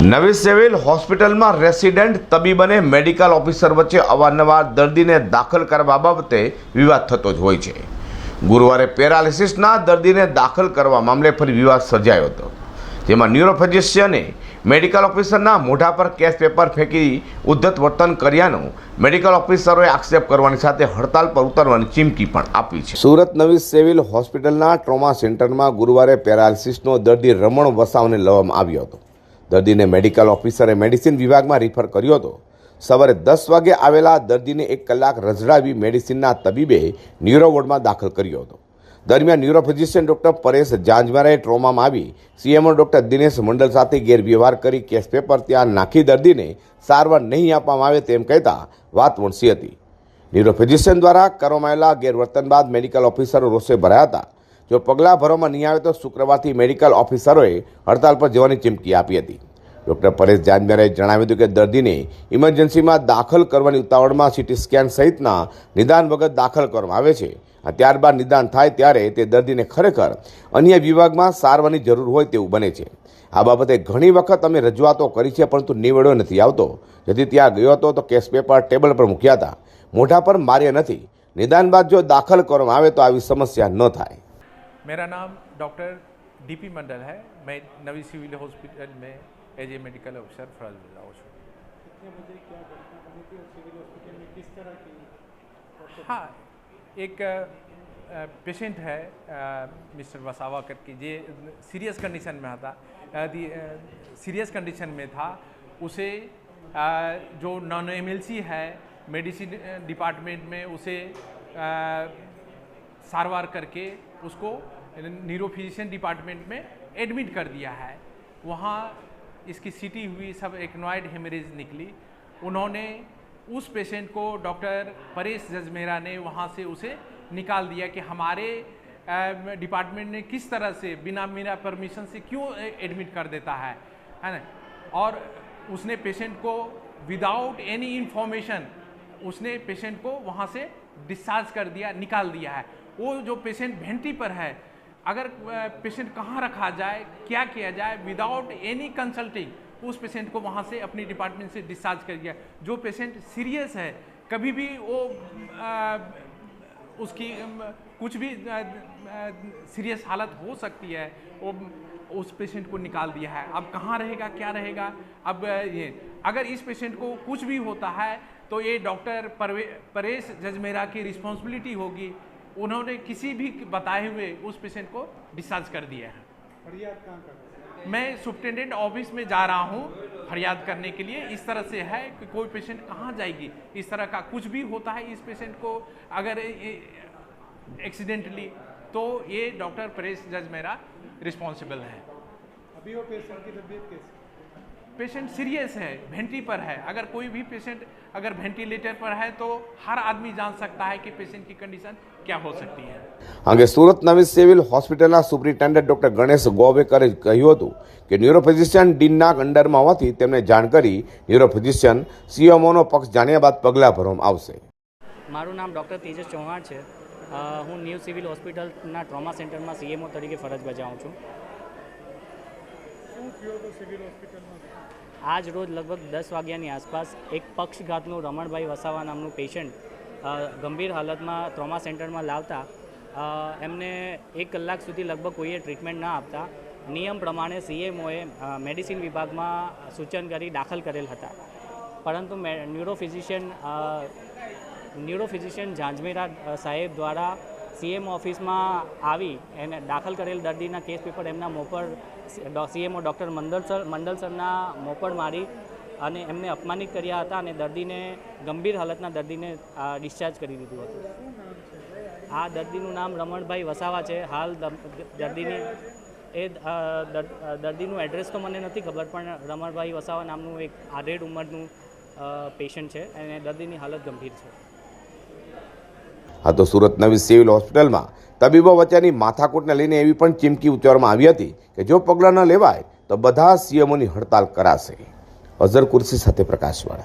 નવી સિવિલ હોસ્પિટલમાં રેસિડેન્ટ તબીબ અને મેડિકલ ઓફિસર વચ્ચે અવારનવાર દર્દીને દાખલ કરવા બાબતે વિવાદ થતો જ હોય છે. ગુરુવારે પેરાલિસિસના દર્દીને દાખલ કરવા મામલે ફરી વિવાદ સર્જાયો હતો. જેમાં ન્યુરોફિઝિશિયને મેડિકલ ઓફિસરના મોઢા પર કેસ પેપર ફેંકી ઉદ્ધત વર્તન કર્યાનો મેડિકલ ઓફિસરોએ આક્ષેપ કરવાની સાથે હડતાલ પર ઉતરવાની ચીમકી પણ આપી છે. સુરત નવી સિવિલ હોસ્પિટલના ટ્રોમા સેન્ટરમાં ગુરુવારે પેરાલિસિસનો દર્દી રમણ વસાવને લેવામાં આવ્યો હતો. દર્દીને મેડિકલ ઓફિસરે મેડિસિન વિભાગમાં રિફર કર્યો હતો. સવારે દસ વાગે આવેલા દર્દીને એક કલાક રઝડાવી મેડિસિનના તબીબે ન્યુરો વોર્ડમાં દાખલ કર્યો હતો. દરમિયાન ન્યુરોફિઝિશિયન ડૉક્ટર પરેશ જાંજવારાએ ટ્રોમામાં આવી. સીએમઓ ડૉક્ટર દિનેશ મંડલ સાથે ગેરવ્યવહાર કરી કેસ પેપર ત્યાં નાખી દર્દીને સારવાર નહીં આપવામાં આવે તેમ કહેતા વાત વણસી હતી. ન્યુરોફિઝિશિયન દ્વારા કરવામાં આવેલા ગેરવર્તન બાદ મેડિકલ ઓફિસરો રોષે ભરાયા હતા. જો પગલાં ભરવામાં નહીં આવે તો શુક્રવારથી મેડિકલ ઓફિસરોએ હડતાલ પર જવાની ચીમકી આપી હતી. ડૉક્ટર પરેશ જાનમેરાએ જણાવ્યું હતું કે દર્દીને ઇમરજન્સીમાં દાખલ કરવાની ઉતાવળમાં સીટી સ્કેન સહિતના નિદાન વગર દાખલ કરવામાં આવે છે. આ ત્યારબાદ નિદાન થાય ત્યારે તે દર્દીને ખરેખર અન્ય વિભાગમાં સારવારની જરૂર હોય તેવું બને છે. આ બાબતે ઘણી વખત અમે રજૂઆતો કરી છે, પરંતુ નિવેડો નથી આવતો. જેથી ત્યાં ગયો હતો તો કેસ પેપર ટેબલ પર મૂક્યા હતા. મોઢા પર માર્યા નથી. નિદાન બાદ જો દાખલ કરવામાં આવે તો આવી સમસ્યા ન થાય. મેરા નામ ડૉક્ટર ડીપી મંડલ હૈ. મેં નવી સિવિલ હોસ્પિટલ મેં एज ए मेडिकल ऑफिसर फ़र्ज़ मिला कितने बजे क्या घटना बनी थी और सिविल हॉस्पिटल में किस तरह की हाँ एक पेशेंट है मिस्टर वसावा करके जे सीरियस कंडीशन में था सीरियस कंडीशन में था उसे जो नॉन एमएलसी है मेडिसिन डिपार्टमेंट में उसे सारवार करके उसको न्यूरोफिजिशियन डिपार्टमेंट में एडमिट कर दिया है वहाँ इसकी सीटी हुई, सब एक्नॉइड हेमरेज निकली। उन्होंने उस पेशेंट को डॉक्टर परेश जजमेरा ने वहाँ से उसे निकाल दिया कि हमारे डिपार्टमेंट ने किस तरह से बिना मेरा परमिशन से क्यों एडमिट कर देता है? है ना? और उसने पेशेंट को विदाउट एनी इन्फॉर्मेशन उसने पेशेंट को वहाँ से डिस्चार्ज कर दिया, निकाल दिया है। वो जो पेशेंट भेंटी पर है अगर पेशेंट कहाँ रखा जाए क्या किया जाए विदाउट एनी कंसल्टिंग उस पेशेंट को वहाँ से अपनी डिपार्टमेंट से डिस्चार्ज कर दिया। जो पेशेंट सीरियस है कभी भी वो आ, उसकी कुछ भी सीरियस हालत हो सकती है वो उस पेशेंट को निकाल दिया है। अब कहाँ रहेगा क्या रहेगा? अब ये अगर इस पेशेंट को कुछ भी होता है तो ये डॉक्टर परेश जजमेरा की रिस्पॉन्सिबिलिटी होगी। उन्होंने किसी भी बताए हुए उस पेशेंट को डिस्चार्ज कर दिया है। फरियाद कहाँ कर मैं सुप्रिटेंडेंट ऑफ़िस में जा रहा हूँ फरियाद करने के लिए। इस तरह से है कि कोई पेशेंट कहाँ जाएगी? इस तरह का कुछ भी होता है इस पेशेंट को अगर एक्सीडेंटली तो ये डॉक्टर परेश जज मेरा रिस्पॉन्सिबल है। अभी वो पेशेंट की तबीयत कैसी? पेशेंट सीरियस है भेंटी पर है अगर कोई भी पेशेंट अगर वेंटिलेटर पर है तो हर आदमी जान सकता है कि पेशेंट की कंडीशन क्या हो सकती है અંગે સુરત નવી સિવિલ હોસ્પિટલના સુપ્રિન્ટેન્ડન્ટ ડોક્ટર ગણેશ ગોવેકરે કહ્યું હતું કે ન્યુરોફિઝિશિયન ડીનના અંડરમાં હોવાથી તેમને જાણ કરી ન્યુરોફિઝિશિયન સીએમઓનો પક્ષ જાણ્યા બાદ પગલાં ભરવામાં આવશે મારું નામ ડૉક્ટર તેજસ ચૌહાણ છે અ, હું ન્યૂ સિવિલ હોસ્પિટલના ટ્રોમા સેન્ટરમાં સીએમઓ તરીકે ફરજ બજાવું છું આજ રોજ લગભગ દસ વાગ્યાની આસપાસ એક પક્ષઘાતનું રમણભાઈ વસાવા નામનું પેશન્ટ ગંભીર હાલતમાં ટ્રોમા સેન્ટરમાં લાવતા એમને એક કલાક સુધી લગભગ કોઈએ ટ્રીટમેન્ટ ના આપતા, નિયમ પ્રમાણે સીએમઓએ મેડિસિન વિભાગમાં સૂચન કરી દાખલ કરેલ હતા. પરંતુ ન્યુરોફિઝિશિયન ન્યુરોફિઝિશિયન ઝાંઝમેરા સાહેબ દ્વારા સીએમ ઓફિસમાં આવી એને દાખલ કરેલ દર્દીના કેસ પેપર એમના મોં પર CMO doctor Mandal sir Mandal સરના મોપર મારી અને એમને અપમાનિત કર્યા હતા અને દર્દીને ગંભીર હાલતના દર્દીને ડિસ્ચાર્જ કરી દીધું હતું. આ દર્દીનું નામ રમણભાઈ વસાવા છે. હાલ દર્દીની એ દર્દીનું એડ્રેસ તો મને નથી ખબર, પણ રમણભાઈ વસાવા નામનું એક આધેડ ઉંમરનું પેશન્ટ છે અને દર્દીની હાલત ગંભીર છે. આ તો સુરત નવી સિવિલ હોસ્પિટલમાં તબીબો વચ્ચેની માથાકૂટને લઈને એવી પણ ચીમકી ઉચ્ચારવામાં આવી હતી કે જો પગલાં ન લેવાય તો બધા સીએમઓની હડતાલ કરાશે. અઝર કુર્સી સાથે પ્રકાશવાળા.